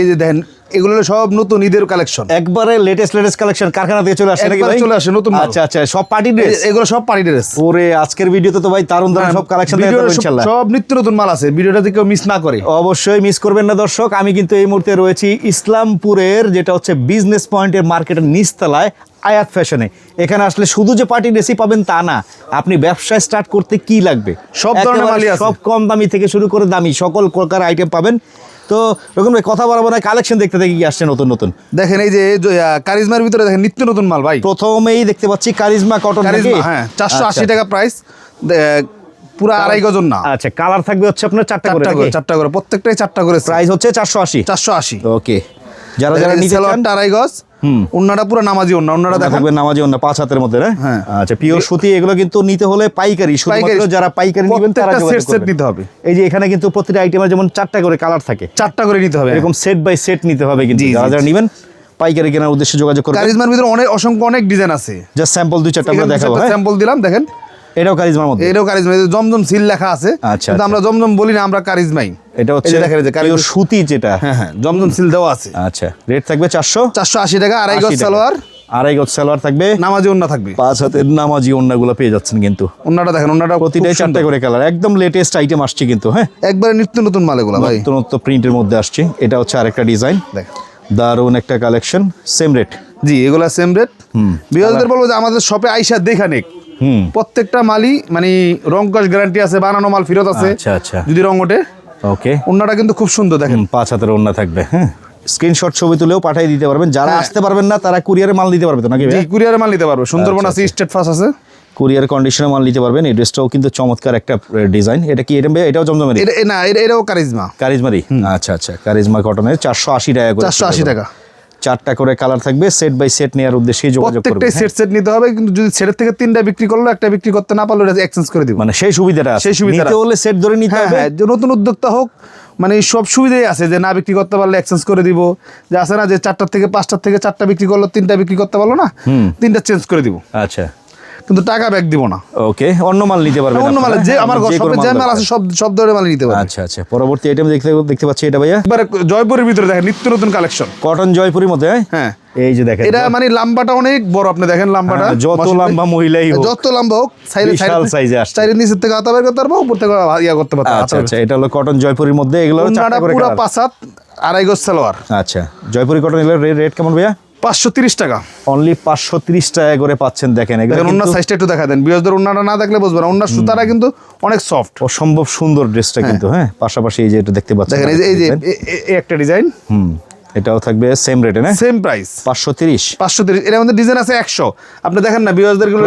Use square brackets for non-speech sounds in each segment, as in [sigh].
এই যে দেখেন এগুলো সব নতুন ঈদের কালেকশন একবারে লেটেস্ট লেটেস্ট কালেকশন কারখানা থেকে চলে আসে নাকি ভাই? চলে আসে, নতুন আচ্ছা আচ্ছা সব পার্টি ড্রেস এগুলো সব পার্টি ড্রেস ওরে আজকের ভিডিওতে তো ভাই দারুণ দারুণ সব কালেকশন দেখাবো ইনশাআল্লাহ সব নিত্য নতুন মাল আছে ভিডিওটা কেউ মিস না করে। অবশ্যই মিস করবেন না দর্শক আমি কিন্তু এই মুহূর্তে রয়েছি ইসলামপুরের যেটা হচ্ছে বিজনেস পয়েন্টের মার্কেটের নিচতলায় আয়াত ফ্যাশনে এখানে আসলে শুধু যে পার্টি ড্রেসই পাবেন তা না আপনি ব্যবসা স্টার্ট করতে কি লাগবে? সব ধরনের। সব কম দামি থেকে শুরু করে দামি সকল প্রকার আইটেম পাবেন। তো রকম ভাই কথা বলব না কালেকশন দেখতে দেখি কি আসছে নতুন নতুন। দেখেন এই যে কারিজমার ভিতরে দেখেন নিত্য নতুন মাল ভাই। প্রথমেই দেখতে পাচ্ছি কারিজমা কটন কারিজমা হ্যাঁ চারশো আশি টাকা প্রাইস পুরো আড়াই গজন না। আচ্ছা কালার থাকবে হচ্ছে আপনার চারটা করে চারটা করে প্রত্যেকটাই চারটা করে। প্রাইস হচ্ছে চারশো আশি। চারশো আশি। ওকে যারা যারা নিতে চান আড়াই গজ। উন্নাটা পুরো নামাজি উন্না উন্নাটা ওটা দেখেন থাকবে নামাজি অন্য পাঁচ হাতের মধ্যে না হ্যাঁ। আচ্ছা পিওর সুতি এগুলো কিন্তু নিতে হলে পাইকারি শুধুমাত্র যারা পাইকারি নেবেন তারা সেট set নিতে হবে। এই যে এখানে কিন্তু প্রতিটা আইটেমের যেমন চারটা করে কালার থাকে। চারটা করে নিতে হবে। এরকম সেট বাই সেট নিতে হবে কিন্তু। যারা যারা নেবেন পাইকারি কেনার উদ্দেশ্যে যোগাযোগ করবেন। কারিজমার ভিতরে অনেক অসংখ্য অনেক ডিজাইন আছে। জাস্ট স্যাম্পল দুই চারটা আমরা দেখাবো স্যাম্পল দিলাম দেখেন। এটাও কারিজমার মধ্যে? এটাও কারিজমা জমজম সিল লেখা আছে আচ্ছা, কিন্তু আচ্ছা। আমরা জমজম বলি না আমরা কারিজমাই। এটা হচ্ছে দেখেন যে পিওর সুতি যেটা। হ্যাঁ হ্যাঁ জমজম সিল দেওয়া আছে। আচ্ছা রেট থাকবে চারশো? চারশো আশি টাকা আড়াই গজ সালোয়ার। আড়াই গজ সালোয়ার থাকবে। নামাজি ওন্না থাকবে। পাঁচ হাতের নামাজি ওন্নাগুলো পেয়ে যাচ্ছেন কিন্তু। ওন্নাটা দেখেন ওন্নাটা প্রতিটাই চারটা করে কালার একদম লেটেস্ট আইটেম আসছে কিন্তু হ্যাঁ? একবারে নিত্য নতুন মাল এগুলো ভাই। নতুন নতুন প্রিন্টের মধ্যে আসছে। এটা হচ্ছে আরেকটা ডিজাইন দেখেন। দারুণ একটা কালেকশন সেম রেট জি এগুলা সেম রেট বিহারদের বলব যে আমাদের শপে আইসা দেখা নেক হুম প্রত্যেকটা মালই মানে রং কস গ্যারান্টি আছে বানানো মাল ফেরত আছে আচ্ছা আচ্ছা। যদি রং ওঠে। ওকে। ওন্নাটা কিন্তু খুব সুন্দর দেখেন। পাঁচ হাতের ওন্না থাকবে হ্যাঁ। স্ক্রিনশট ছবি তুলেও পাঠিয়ে দিতে পারবেন। যারা হ্যাঁ। আসতে পারবেন না তারা কুরিয়ারে মাল দিতে পারবে তো নাকি জি কুরিয়ারে মাল নিতে পারবে। সুন্দরবন আচ্ছা, আছে স্টেট ফার্স্ট আছে। কুরিয়ার কন্ডিশনে মাল নিতে পারবেন। এই ড্রেসটাও কিন্তু চমৎকার একটা ডিজাইন এটা কি এটা এটাও জমজমের? এটা না এটা এটাও কারিজমা কারিজমারি আচ্ছা আচ্ছা কারিজমা কটনের চারশো আশি টাকা করে চারশো আশি টাকা। চারটা করে কালার থাকবে সেট বাই সেট নেওয়ার উদ্দেশ্যে যোগাযোগ করবে প্রত্যেকটাই হ্যাঁ? সেট সেট নিতে হবে কিন্তু যদি সেটের থেকে তিনটা বিক্রি করল একটা বিক্রি করতে না পারল এক্সচেঞ্জ করে দিব। মানে সেই সুবিধাটা আছে। সেই সুবিধাটা নিতে হলে সেট ধরে নিতে হ্যাঁ হবে। হ্যাঁ যে নতুন উদ্যোক্তা হোক মানে সব সুবিধাই আছে যে না বিক্রি করতে পারলে এক্সচেঞ্জ করে দিব। যে আছে না যে চারটার থেকে পাঁচটার থেকে চারটা বিক্রি করল তিনটা বিক্রি করতে পারল না তিনটা চেঞ্জ করে দিব। আচ্ছা। কিন্তু টাকা ব্যাক দিব না। ওকে অন্য মাল নিতে পারবেন অন্য মাল যে হ্যাঁ? আমার শপে যে মাল আছে সব সব ধরনের মাল নিতে পারবে আচ্ছা আচ্ছা পরবর্তী আইটেম দেখতে দেখতে পাচ্ছি এটা ভাইয়া। এবারে জয়পুরের ভিতরে দেখেন নিত্য নতুন কালেকশন কটন জয়পুরি মধ্যে হ্যাঁ? হ্যাঁ। এই যে দেখেন এটা মানে লাম্বাটা অনেক বড় আপনি দেখেন লাম্বাটা। হ্যাঁ, যত লম্বা মহিলাই হোক যত লম্বা হোক size এ আসছে। সাইডের নিচের থেকে হাতা বের করতে পারব উপর থেকে ইয়া করতে পারব আচ্ছা আচ্ছা এটা হলো কটন জয়পুরের মধ্যে এগুলো চারটা করে পুরো colour। পাঁচাত আড়াই গজ সালোয়ার। আচ্ছা জয়পুরি কটন এগুলো রেট কেমন ভাইয়া? পাঁচশো তিরিশ টাকা। অনলি পাঁচশো তিরিশ টাকা করে পাচ্ছেন দেখেন দেখেন সাইজটা একটু দেখা দেন। না দেখলে বুঝবে না। ওনার সুতাটা কিন্তু অনেক সফট অসম্ভব সুন্দর ড্রেসটা কিন্তু হ্যাঁ? পাশাপাশি এই যে এটা দেখতে পাচ্ছেন এই যে একটা ডিজাইন হুম এটাও থাকবে সেম রেটে না? সেম প্রাইস এর মধ্যে ডিজাইন আছে একশো। আপনি দেখেন না গুলো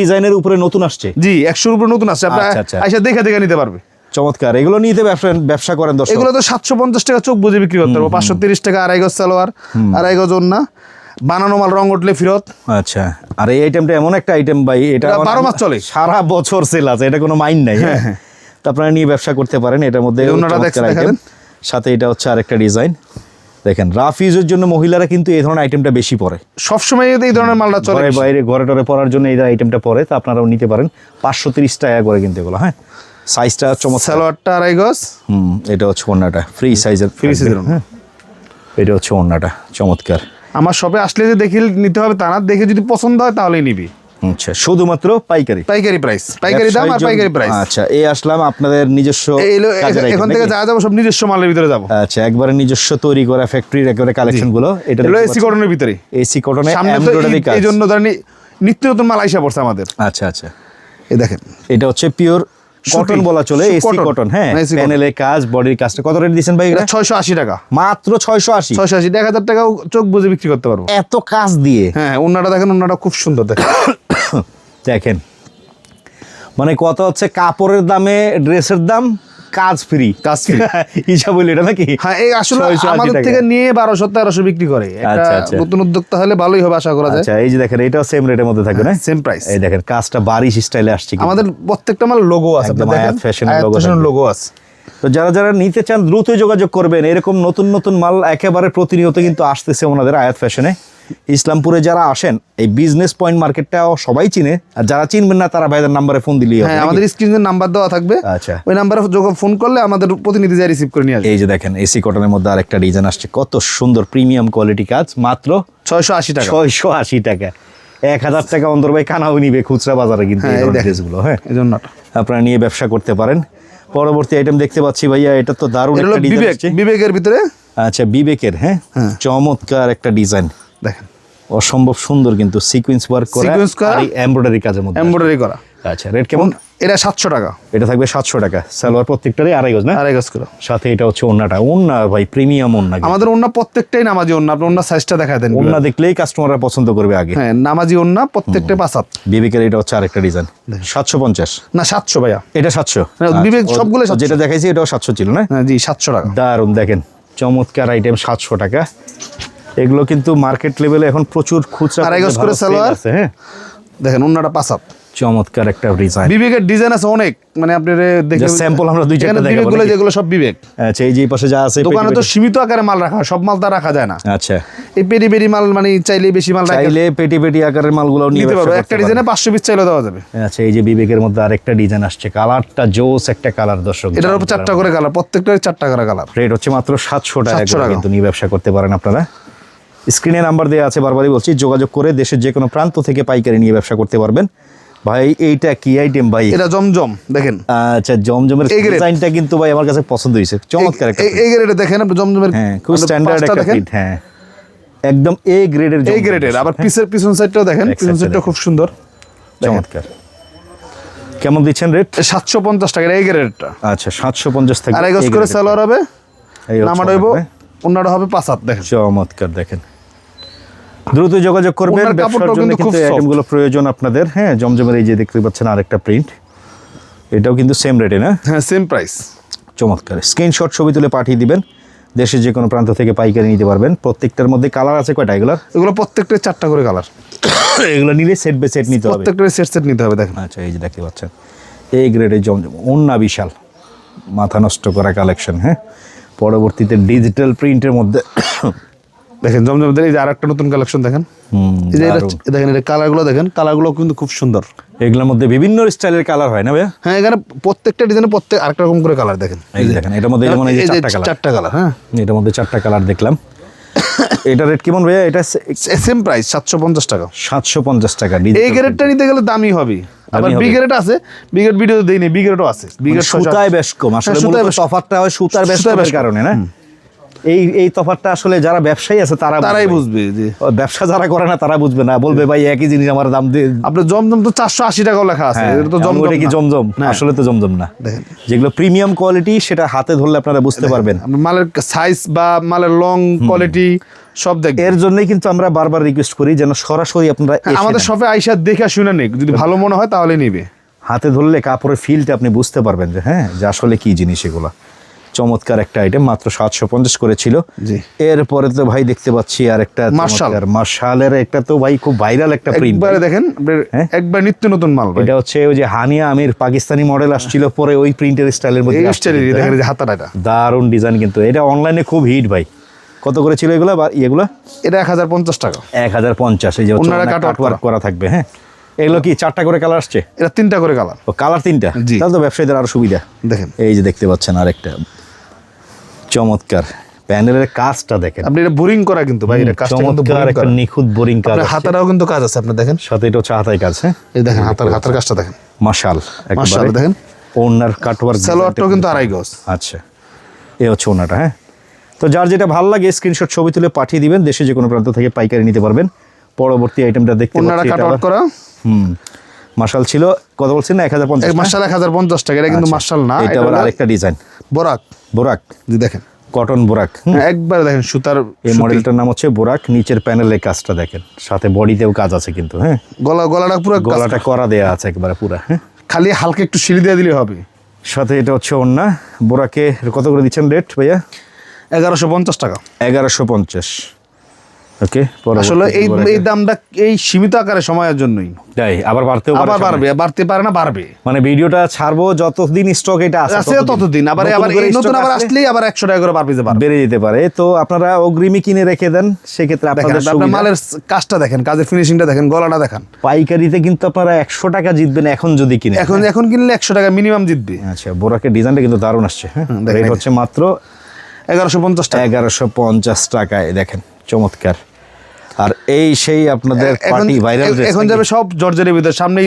ডিজাইনের উপরে নতুন আসছে। জি একশোর উপরে নতুন আসছে। আপনি আচ্ছা, আচ্ছা। দেখে দেখে নিতে পারবে। চমৎকার। এগুলো নিতে ব্যবসা ব্যবসা করেন দর্শক। এগুলো তো সাতশো পঞ্চাশ টাকা চোখ বুঝে বিক্রি করতে পারব। পাঁচশো তিরিশ টাকা আড়াই গজ সালোয়ার আড়াই গজ ওন্না বানানো মাল রং উঠলে ফেরত। আচ্ছা। আর এই আইটেমটা এমন একটা আইটেম ভাই এটা 12 মাস চলে। সারা বছর সেল আছে এটা কোনো মাইন্ড নাই হ্যাঁ? তো আপনারা নিয়ে ব্যবসা করতে পারেন এটার মধ্যে। সাথে এটা হচ্ছে আরেকটা ডিজাইন দেখেন রাফ ইউজের জন্য মহিলারা কিন্তু এই ধরনের আইটেমটা বেশি পরে। সবসময় যদি এই ধরনের মালটা চলে। বাইরে ঘরে টরে পরার জন্য এই আইটেমটা পরে তো আপনারাও নিতে পারেন। পাঁচশো তিরিশ টাকা করে কিন্তু এগুলো হ্যাঁ? সাইজটা চমৎকার। সালোয়ারটা আড়াই গজ? হুম এটা হচ্ছে ওন্নাটা ফ্রি সাইজের এর হ্যাঁ। এটা হচ্ছে ওন্নাটা চমৎকার। আমার শপে আসলে যে দেখে নিতে হবে তা না দেখে যদি পছন্দ হয় তাহলেই নিবি। আচ্ছা শুধুমাত্র পাইকারি? পাইকারি প্রাইস পাইকারি দাম আর পাইকারি প্রাইস আচ্ছা এই আসলাম আপনাদের নিজস্ব কাজের থেকে যা যাব সব নিজস্ব মালের ভিতরে যাব। আচ্ছা একবারে নিজস্ব তৈরি করা ফ্যাক্টরির একেবারে কালেকশনগুলো এটা এগুলো এসি কটনের ভিতরে এসি কটনে এমব্রয়ডারি কাজ। এই জন্য ধরেন নিত্য নতুন মাল আইসা পড়ছে আমাদের। আচ্ছা আচ্ছা। এই দেখেন। এটা হচ্ছে পিওর কটন বলা চলে এসি কটন। হ্যাঁ প্যানেলের কাজ বডির কাজটা কত রেট দিয়েছেন ভাই এটা এটা ছয়শো আশি টাকা। মাত্র ছয়শো আশি। ছয়শো আশি এক হাজার টাকাও চোখ বুঝে বিক্রি করতে পারব। এত কাজ দিয়ে। হ্যাঁ অন্যটা দেখেন অন্যটা খুব সুন্দর দেখেন। [coughs] দেখেন। মানে কত হচ্ছে কাপড়ের দামে ড্রেসের দাম? কাজ ফ্রি কাজ free। হিসাব [laughs] হইল এটা নাকি? হ্যাঁ এই আসলে আমাদের থেকে নিয়ে বারোশো তেরোশো বিক্রি করে। আচ্ছা, আচ্ছা। নতুন উদ্যোক্তা হলে ভালোই হবে আশা করা যায়। আচ্ছা এই যে দেখেন এটাও সেম রেটের মধ্যে থাকবে না? সেম প্রাইস এই দেখেন কাজটা বারিশ স্টাইলে আসছে। আমাদের প্রত্যেকটা মাল লোগো আছে আয়াত এর logo লোগো আছে। তো যারা যারা নিতে চান দ্রুত যোগাযোগ করবেন। এরকম নতুন নতুন মাল একেবারে প্রতিনিয়ত কিন্তু আসতেছে ওনাদের আয়াত ফ্যাশনে ইসলামপুরে যারা আসেন এই বিজনেস পয়েন্ট মার্কেটটা সবাই চিনে। আর যারা চিনবেন না তারা ভাইদের নাম্বারে ফোন দিলেই হবে হ্যাঁ আমাদের স্ক্রিনের নাম্বার দেওয়া থাকবে। আচ্ছা। ওই নাম্বারে যখন ফোন করলে আমাদের প্রতিনিধি যায় রিসিভ করে নিয়ে আসবে। এই যে দেখেন এসি কটনের মধ্যে আরেকটা ডিজাইন আসছে। কত সুন্দর প্রিমিয়াম কোয়ালিটি কাজ মাত্র ছয়শো আশি টাকা। ছয়শো আশি টাকা। এক হাজার টাকা অন্তর ভাই কানাও নিবে খুচরা বাজারে কিন্তু এই হ্যাঁ, ধরনের ড্রেসগুলো হ্যাঁ? এই জন্য আপনারা নিয়ে ব্যবসা করতে পারেন। পরবর্তী আইটেম দেখতে পাচ্ছি ভাইয়া এটা তো দারুণ একটা ডিজাইন বিবেক বিবেকের ভিতরে? আচ্ছা বিবেকের হ্যাঁ? হ্যাঁ। চমৎকার একটা ডিজাইন দেখেন। অসম্ভব সুন্দর কিন্তু সিকোয়েন্স ওয়ার্ক করা Sequence করা। আর এমব্রয়ডারি কাজের মধ্যে। এমব্রয়ডারি করা। আচ্ছা রেট কেমন? এটা সাতশো টাকা। এটা থাকবে সাতশো টাকা। সালোয়ার প্রত্যেকটারই আড়াই গজ না? আড়াই গজ করে। সাথে এটা হচ্ছে ওন্নাটা। ওন্না ভাই প্রিমিয়াম ওন্না আমাদের অন্য প্রত্যেকটাই নামাজি অন্য আপনি অন্য সাইজটা দেখা দেন ওন্না দেখলেই কাস্টমাররা পছন্দ করবে আগে। হ্যাঁ নামাজি অন্য প্রত্যেকটাই পাঁচাত বিবেকের এটা হচ্ছে আরেকটা ডিজাইন সাতশো পঞ্চাশ। না সাতশো ভাইয়া। এটা সাতশো। হ্যাঁ, বিবেক সবগুলোই 700 যেটা দেখাইছি এটাও সাতশো ছিল না? হ্যাঁ জি সাতশো টাকা। দারুণ দেখেন। চমৎকার আইটেম সাতশো টাকা। এগুলো কিন্তু মার্কেট লেভেলে এখন প্রচুর খুচরা আড়াই গজ করে সালোয়ার। আছে, হ্যাঁ। দেখেন অন্যটা চমৎকার একটা ডিজাইন বিবেকের ডিজাইন আছে অনেক। মানে দেখে sample আমরা দুই চারটা দেখাবো বিবেকগুলো যেগুলো সব বিবেক। আচ্ছা এই যে পাশে যা আছে দোকানে তো সীমিত আকারে মাল রাখা সব মাল তো রাখা যায় না। আচ্ছা। এই পেটি পেটি মাল মানে চাইলে বেশি মাল রাখা। চাইলে পেটি পেটি আকারের মালগুলো নিতে পারব একটা ডিজাইনে পাঁচশো পিস চাইলে দেওয়া যাবে। আচ্ছা এই যে বিবেকের মধ্যে আরেকটা ডিজাইন আসছে কালারটা জোস একটা কালার দর্শক। এটার উপর চারটা করে কালার প্রত্যেকটার চারটা করে কালার রেট হচ্ছে মাত্র সাতশো টাকা 700 টাকা। কিন্তু নিয়ে ব্যবসা করতে পারেন আপনারা। স্ক্রিনে নাম্বার দেওয়া আছে বারবারই বলছি যোগাযোগ করে দেশের যে কোনো প্রান্ত থেকে পাইকারি নিয়ে ব্যবসা করতে পারবেন। ভাই এইটা কি আইটেম ভাই? এটা জমজম দেখেন। আচ্ছা জমজমের ডিজাইনটা কিন্তু ভাই আমার কাছে পছন্দ হয়েছে। চমৎকার একটা এই- গ্রেডে দেখেন আপনি জমজমের হ্যাঁ খুব স্ট্যান্ডার্ড একটা দেখেন। প্রিন্ট হ্যাঁ। একদম এ গ্রেডের এই গ্রেডের আবার পিসের পিছন সাইডটাও দেখেন পিছন সাইডটা খুব সুন্দর। চমৎকার। কেমন দিচ্ছেন রেট সাতশো পঞ্চাশ টাকা এই গ্রেডটা আচ্ছা সাতশো পঞ্চাশ থেকে আড়াই গজ করে। সালোয়ার হবে নামাটা হইব হ্যাঁ? অন্যটা হবে পাঁচ হাত দেখেন। চমৎকার দেখেন। দ্রুত যোগাযোগ করবেন ব্যবসার জন্য কিন্তু। আইটেমগুলো প্রয়োজন আপনাদের। হ্যাঁ জমজমের এই যে দেখতে পাচ্ছেন আরেকটা প্রিন্ট এটাও কিন্তু সেম রেটে না? হ্যাঁ সেম প্রাইস চমৎকার। স্ক্রিনশট ছবি তুলে পাঠিয়ে দিবেন দেশের যে কোনো প্রান্ত থেকে পাইকারি নিতে পারবেন। প্রত্যেকটার মধ্যে কালার আছে কয়টা এগুলোর? এগুলো প্রত্যেকটা চারটা করে কালার [coughs] এগুলো নিলে সেট বে সেট নিতে হবে। প্রত্যেকটা সেট সেট নিতে হবে দেখেন। আচ্ছা এই যে দেখতে পাচ্ছেন এই গ্রেডের জমজম অন্যা বিশাল। মাথা নষ্ট করা কালেকশন হ্যাঁ? পরবর্তীতে ডিজিটাল প্রিন্টের মধ্যে দেখেন জমজম এই যে আরেকটা নতুন কালেকশন দেখেন। এই যে। দেখেন এটা কালারগুলো দেখেন কালারগুলো কিন্তু খুব সুন্দর। এগুলোর মধ্যে বিভিন্ন স্টাইলের কালার হয় না ভাইয়া? হ্যাঁ এখানে প্রত্যেকটা ডিজাইনে প্রত্যেক আরেকটা রকম করে কালার দেখেন। এই দেখেন এটার মধ্যে যে চারটা কালার চারটা কালার হ্যাঁ। এটার মধ্যে চারটা কালার দেখলাম। এটা রেট কেমন ভাইয়া? এটা সেম প্রাইস সাতশো পঞ্চাশ টাকা। সাতশো পঞ্চাশ টাকা এই গ্রেডটা নিতে গেলে দামি হবে। আবার হবে। বি গ্রেড আছে বি গ্রেড ভিডিও দেইনি বি গ্রেডও আছে। বি মানে সুতায় বেশ কম আসলে হ্যাঁ, সুতায় মূলত বেশ- হয় সুতার বেশ। কারণে না? এই এই তফাৎটা আসলে যারা ব্যবসায়ী আছে তারা তারাই বুঝবে। যে ব্যবসা যারা করে না তারা বুঝবে না। বলবে ভাই একই জিনিস আমার দাম দিয়ে আপনার জমজম তো চারশো আশি টাকাও লেখা আছে হ্যাঁ, এটা তো জমজম কি জমজম। আসলে তো জমজম না। দেখেন। যেগুলো প্রিমিয়াম কোয়ালিটি সেটা হাতে ধরলে আপনারা বুঝতে পারবেন। মালের সাইজ বা মালের লং কোয়ালিটি সব দেখবেন। এর জন্যই কিন্তু আমরা বারবার রিকোয়েস্ট করি যেন সরাসরি আপনারা হ্যাঁ, আমাদের। শপে আইসা দেখে শুনে নিক। যদি ভালো মনে হয় তাহলে নিবে। হাতে ধরলে কাপড়ের ফিলটা আপনি বুঝতে পারবেন যে হ্যাঁ যে আসলে কি জিনিস এগুলো। চমৎকার একটা আইটেম মাত্র সাতশো পঞ্চাশ করেছিল। এরপরে তো ভাই দেখতে পাচ্ছি আর একটা মার্শাল। মার্শালের একটা তো ভাই খুব ভাইরাল একটা প্রিন্ট একবারে দেখেন হ্যাঁ? একবার নিত্য নতুন মাল এটা হচ্ছে ওই যে হানিয়া আমির পাকিস্তানি মডেল আসছিল পরে ওই প্রিন্টের স্টাইলের মধ্যে দেখেন হ্যাঁ? যে হাতাটা দারুণ ডিজাইন কিন্তু এটা অনলাইনে খুব হিট ভাই। কত করে ছিল এগুলো বা ইয়েগুলো? এটা এক হাজার পঞ্চাশ টাকা। এক হাজার পঞ্চাশ এই যে কাটওয়ার্ক করা। থাকবে হ্যাঁ? এগুলো কি চারটা করে কালার আসছে? এটা তিনটা করে কালার ও কালার তিনটা? তাহলে তো ব্যবসায়ীদের আরও সুবিধা। দেখেন। এই যে দেখতে পাচ্ছেন আরেকটা। চমৎকার। প্যানেলের কাজটা দেখেন। আপনি এটা বোরিং করা কিন্তু ভাই এটা কাজটা কিন্তু boring একটা। নিখুঁত বোরিং কাজ আছে। হাতাটাও কিন্তু কাজ আছে আপনি দেখেন। সাথে এটা হচ্ছে হাতায় কাজ হ্যাঁ? এই দেখেন হাতার হাতার কাজটা দেখেন। মাশাল মাশাআল্লাহ, দেখেন। ওনার কাটওয়ার্ক সালোয়ারটাও কিন্তু আড়াই গজ। আচ্ছা এ হচ্ছে ওনাটা হ্যাঁ? তো যার যেটা ভালো লাগে স্ক্রিনশট ছবি তুলে পাঠিয়ে দিবেন। দেশে যে কোনো প্রান্ত থেকে পাইকারি নিতে পারবেন। পরবর্তী আইটেমটা দেখতে ওনারা পাচ্ছি কাট এটা আউট করা। হুম। মার্শাল ছিল কত বলছেন না? এক হাজার পঞ্চাশ মার্শাল এক হাজার পঞ্চাশ টাকা এটা কিন্তু আচ্ছা। মার্শাল না এটা আবার আরেকটা ডিজাইন বোরাক। বোরাক। জি দেখেন। কটন বোরাক। হ্যাঁ, একবার দেখেন সুতার এই মডেলটার নাম হচ্ছে বোরাক নিচের প্যানেলের কাজটা দেখেন। সাথে বডিতেও কাজ আছে কিন্তু হ্যাঁ। গলা গলাটা পুরো গলাটা করা দেয়া আছে একবারে পুরা হ্যাঁ। খালি হালকা একটু সিঁড়ি দিয়ে দিলে হবে। সাথে এটা হচ্ছে অন্য বোরাকে কত করে দিচ্ছেন রেট ভাইয়া? এগারোশো পঞ্চাশ টাকা। এগারোশো পঞ্চাশ। ওকে আসলে এই এই দামটা এই সীমিত আকারে সময়ের জন্যই। তাই আবার বাড়তেও আবার বাড়বে বাড়তে পারে না বাড়বে। মানে ভিডিওটা ছাড়বো যতদিন স্টক এটা আছে ততদিন। আবার আবার এই নতুন আবার আসলেই আবার একশো টাকা করে বাড়বে বাড়বে। বেড়ে যেতে পারে। তো আপনারা অগ্রিমী কিনে রেখে দেন সেক্ষেত্রে আপনাদের আপনার মালের কাজটা দেখেন কাজের ফিনিশিংটা দেখেন গলাটা দেখেন। পাইকারিতে কিন্তু আপনারা একশো টাকা জিতবেন এখন যদি কিনে এখন এখন কিনলে একশো টাকা মিনিমাম জিতবে। আচ্ছা বোরাকের ডিজাইনটা কিন্তু দারুণ আসছে হ্যাঁ। হচ্ছে মাত্র এগারোশো পঞ্চাশ টাকা। এগারোশো পঞ্চাশ টাকায় দেখেন। চমৎকার। আর এই সেই আপনাদের পার্টি ভাইরাল ড্রেস এখন যাবে সব জর্জের ভিতরে সামনে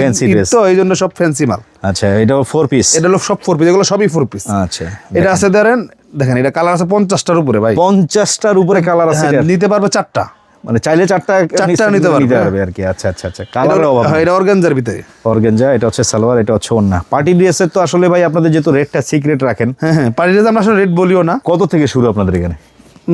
তো এই জন্য সব ফ্যান্সি মাল। আচ্ছা এটাও ফোর পিস এটা হলো সব ফোর পিস এগুলো সবই ফোর পিস আচ্ছা এটা আছে ধরেন দেখেন এটা কালার আছে পঞ্চাশটার উপরে ভাই। পঞ্চাশটার উপরে কালার আছে হ্যাঁ, নিতে পারবে চারটা। মানে চাইলে চারটা চারটা নিতে পারবে, হ্যাঁ। আর কি আচ্ছা আচ্ছা আচ্ছা এটা হলো- অভাব হ্যাঁ, এটা অর্গানজার ভিতরে। অর্গেঞ্জা এটা হচ্ছে সালোয়ার এটা হচ্ছে ওন্না পার্টি ড্রেসের তো আসলে ভাই আপনাদের যেহেতু রেটটা সিক্রেট রাখেন হ্যাঁ হ্যাঁ পার্টিতে আমরা আসলে রেট বলিও না। কত থেকে শুরু আপনাদের এখানে?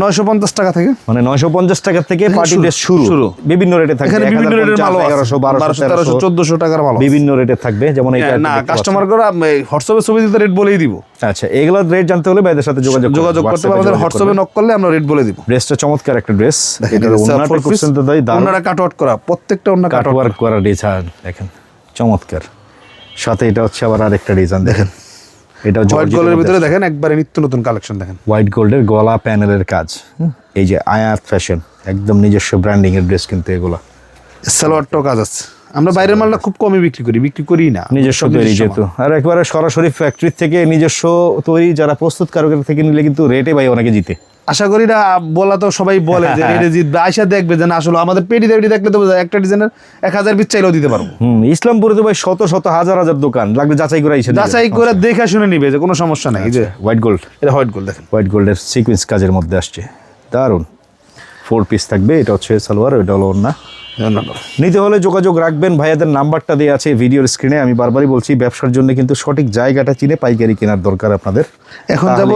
নয়শো পঞ্চাশ টাকা থেকে। মানে নয়শো পঞ্চাশ টাকা থেকে পার্টি ড্রেস শুরু। শুরু। বিভিন্ন রেটে থাকবে। এখানে বিভিন্ন রেটের মালও এগারোশো বারোশো বারোশো তেরোশো। তেরোশো টাকার মাল বিভিন্ন রেটে থাকবে। যেমন এটা না কাস্টমার করে হোয়াটসঅ্যাপে ছবি দিতে রেট বলেই দিব। আচ্ছা এগুলো রেট জানতে হলে ভাইদের সাথে যোগাযোগ যোগাযোগ করতে হবে। WhatsApp-এ আমাদের হোয়াটসঅ্যাপে নক করলে আমরা রেট বলে দিব। ড্রেসটা চমৎকার একটা ড্রেস খুব সুন্দর ওনারা কাট আউট করা প্রত্যেকটা কাট করা। ডিজাইন দেখেন চমৎকার। সাথে এটা হচ্ছে আবার আরেকটা ডিজাইন দেখেন। এটা হোয়াইট গোল্ডের ভিতরে দেখেন একবারে নিত্য নতুন কালেকশন দেখেন। হোয়াইট গোল্ডের গলা প্যানেলের কাজ। হুম, এই যে আয়াত ফ্যাশন একদম নিজস্ব ব্র্যান্ডিং এর ড্রেস কিন্তু এগুলো। সালোয়ারটাও কাজ আছে। আমরা বাইরের মালটা খুব কমই বিক্রি করি বিক্রি করি না। নিজস্ব তৈরি যেহেতু। আর একবারে সরাসরি ফ্যাক্টরি থেকে নিজস্ব তৈরি যারা প্রস্তুত প্রস্তুতকারকের থেকে নিলে কিন্তু রেটে ভাই অনেকে জিতে। আশা করি না বলা তো সবাই বলে যে রেটে [laughs] জিতবে। আয়সা দেখবে যে না আসলে আমাদের পেটি পেটি দেখলে তো একটা ডিজাইনের এক হাজার পিস চাইলেও দিতে পারব। হুম ইসলামপুরে তো ভাই শত শত হাজার হাজার দোকান। লাগবে যাচাই করে এসে যাচাই করে দেখে শুনে নিবে যে কোনো সমস্যা নাই। যে হোয়াইট গোল্ড এটা হোয়াইট গোল্ড দেখেন। হোয়াইট গোল্ডের সিকোয়েন্স কাজের মধ্যে আসছে। দারুণ ফোর পিস থাকবে এটা হচ্ছে সালোয়ার এটা হলো না নিতে হলে যোগাযোগ রাখবেন ভাইয়াদের নাম্বারটা দেওয়া আছে ভিডিওর স্ক্রিনে আমি বারবারই বলছি ব্যবসার জন্য কিন্তু সঠিক জায়গাটা চিনে পাইকারি কেনার দরকার আপনাদের। এখন যাব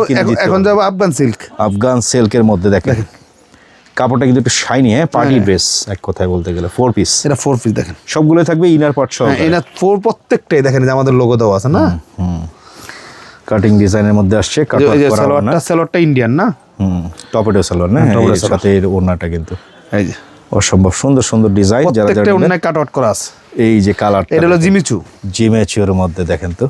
এখন-। যাব আফগান সিল্ক আফগান সিল্কের মধ্যে দেখেন। কাপড়টা কিন্তু একটু শাইনি হ্যাঁ? পার্টি ড্রেস এক কথায় বলতে গেলে ফোর পিস এটা ফোর পিস দেখেন। সবগুলো থাকবে ইনার পার্ট সহ হ্যাঁ এটা ফোর প্রত্যেকটাই দেখেন যে আমাদের লোগো দেওয়া আছে না? কাটিং ডিজাইনের মধ্যে আসছে করা সালোয়ারটা সালোয়ারটা ইন্ডিয়ান না? হুম টপেটো সালোয়ার না? টপেটো এর সাথে এর ওড়নাটা কিন্তু। এই যে। অসম্ভব সুন্দর সুন্দর ডিজাইন যারা যারা অন্য কাট আউট করা আছে। এই যে কালারটা এটা হলো জিমিচু। জিমেচিওর মধ্যে দেখেন তো।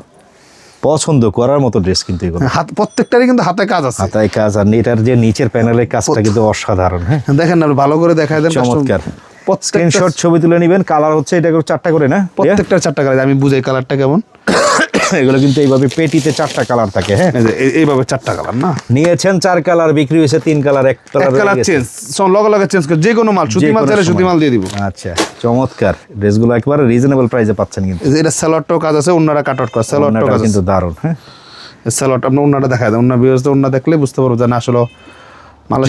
পছন্দ করার মতো ড্রেস কিন্তু এগুলো। হাত প্রত্যেকটারই কিন্তু হাতে কাজ আছে। হাতায় কাজ আর এটার যে নিচের প্যানেলের কাজটা কিন্তু অসাধারণ হ্যাঁ? দেখেন না ভালো করে দেখায় দেন চমৎকার। স্ক্রিনশট ছবি তুলে নেবেন কালার হচ্ছে এটা চারটা করে না? প্রত্যেকটা চারটা কালার আমি বুঝাই কালারটা কেমন। এগুলো কিন্তু এইভাবে পেটিতে চারটা কালার থাকে হ্যাঁ? এইভাবে চারটা কালার না? নিয়েছেন চার কালার বিক্রি হয়েছে তিন কালার এক কালার কালার চেঞ্জ লগে লগে চেঞ্জ করে যে কোনো মাল সুতি মাল চাইলে সুতি মাল দিয়ে দিব। আচ্ছা চমৎকার। ড্রেসগুলো একবারে রিজনেবল প্রাইসে পাচ্ছেন কিন্তু। এটা সালোয়ারটাও কাজ আছে অন্যরা কাট আউট করা সালোয়ারটাও কাজ কিন্তু দারুণ হ্যাঁ? সালোয়ারটা আপনি অন্যটা দেখায় দেন অন্য বিরোধ অন্য দেখলে বুঝতে পারব যে না আসলে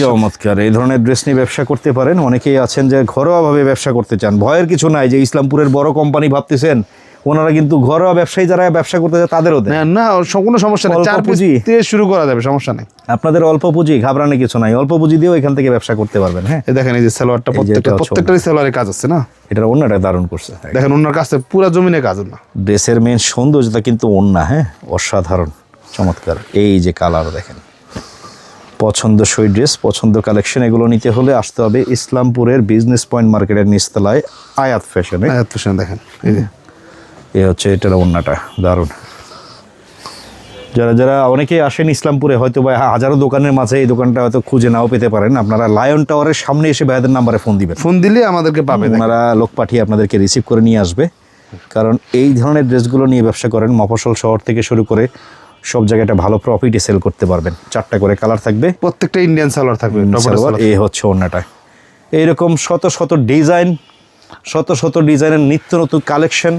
চমৎকার এই ধরনের ড্রেস নিয়ে ব্যবসা করতে পারেন। অনেকেই আছেন যে ঘরোয়াভাবে ব্যবসা করতে চান। ভয়ের কিছু নাই যে ইসলামপুরের বড় কোম্পানি ভাবতেছেন ওনারা কিন্তু ঘরোয়া ব্যবসায়ী যারা ব্যবসা করতে চায় তাদেরও দেয় না না কোনো সমস্যা নেই। চার পুঁজি। দিয়ে শুরু করা যাবে সমস্যা নেই। আপনাদের অল্প পুঁজি ঘাবড়ানোর কিছু নাই। অল্প পুঁজি দিয়েও এখান থেকে ব্যবসা করতে পারবেন হ্যাঁ। দেখেন এই যে সালোয়ারটা প্রত্যেকটা এটা প্রত্যেকটারই সালোয়ারের কাজ আছে না? এটার অন্যটা দারুণ করছে। দেখেন অন্যর কাছে পুরো জমিনে কাজ না ড্রেসের মেন সৌন্দর্যটা কিন্তু অন্য হ্যাঁ? অসাধারণ চমৎকার। এই যে কালার দেখেন। পছন্দসই ড্রেস পছন্দ কালেকশন এগুলো নিতে হলে আসতে হবে ইসলামপুরের বিজনেস পয়েন্ট মার্কেটের নিচতলায় আয়াত ফ্যাশনে আয়াত হোসেন দেখেন এই যে। এ হচ্ছে এটার অন্যটা দারুণ। যারা যারা অনেকেই আসেন ইসলামপুরে হয়তো বা হাজারো দোকানের মাঝে এই দোকানটা হয়তো খুঁজে নাও পেতে পারেন। আপনারা লায়ন টাওয়ারের সামনে এসে ভাইয়াদের নাম্বারে ফোন দিবেন। ফোন দিলে আমাদেরকে পাবে দেখেন। ওনারা লোক পাঠিয়ে আপনাদেরকে রিসিভ করে নিয়ে আসবে। কারণ এই ধরনের ড্রেসগুলো নিয়ে ব্যবসা করেন মফস্বল শহর থেকে শুরু করে সব জায়গায় একটা ভালো প্রফিটে সেল করতে পারবেন। চারটা করে কালার থাকবে। প্রত্যেকটা ইন্ডিয়ান সালোয়ার থাকবে এই হচ্ছে অন্যটা এইরকম শত শত ডিজাইন শত শত ডিজাইনের নিত্য নতুন কালেকশন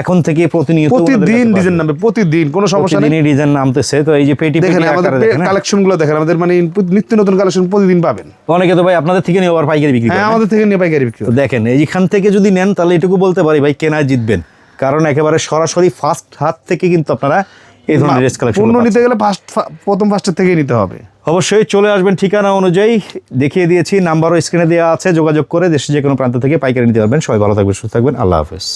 এখন থেকে প্রতিনিয়ত প্রতিদিন ডিজাইন নামবে প্রতিদিন কোনো সমস্যা নেই। ডিজাইন নামতেছে তো এই যে পেটি দেখেন পেটি আমাদের আকারে দেখেন। আমাদের মানে নিত্য নতুন কালেকশন প্রতিদিন পাবেন। অনেকে তো ভাই আপনাদের থেকে নিয়ে আবার পাইকারি বিক্রি হ্যাঁ আমাদের থেকে নিয়ে পাইকারি বিক্রি দেখেন এইখান থেকে যদি নেন তাহলে এটুকু বলতে পারি ভাই কেনায় জিতবেন। কারণ একেবারে সরাসরি ফার্স্ট হাত থেকে কিন্তু আপনারা এই ধরনের ড্রেস কালেকশন পণ্য নিতে গেলে ফার্স্ট প্রথম ফার্স্টের থেকেই নিতে হবে। অবশ্যই চলে আসবেন ঠিকানা অনুযায়ী দেখিয়ে দিয়েছি নাম্বারও স্ক্রিনে দেওয়া আছে যোগাযোগ করে দেশে যে কোনো প্রান্ত থেকে পাইকারি নিতে পারবেন। সবাই ভালো থাকবেন সুস্থ থাকবেন আল্লাহ হাফেজ।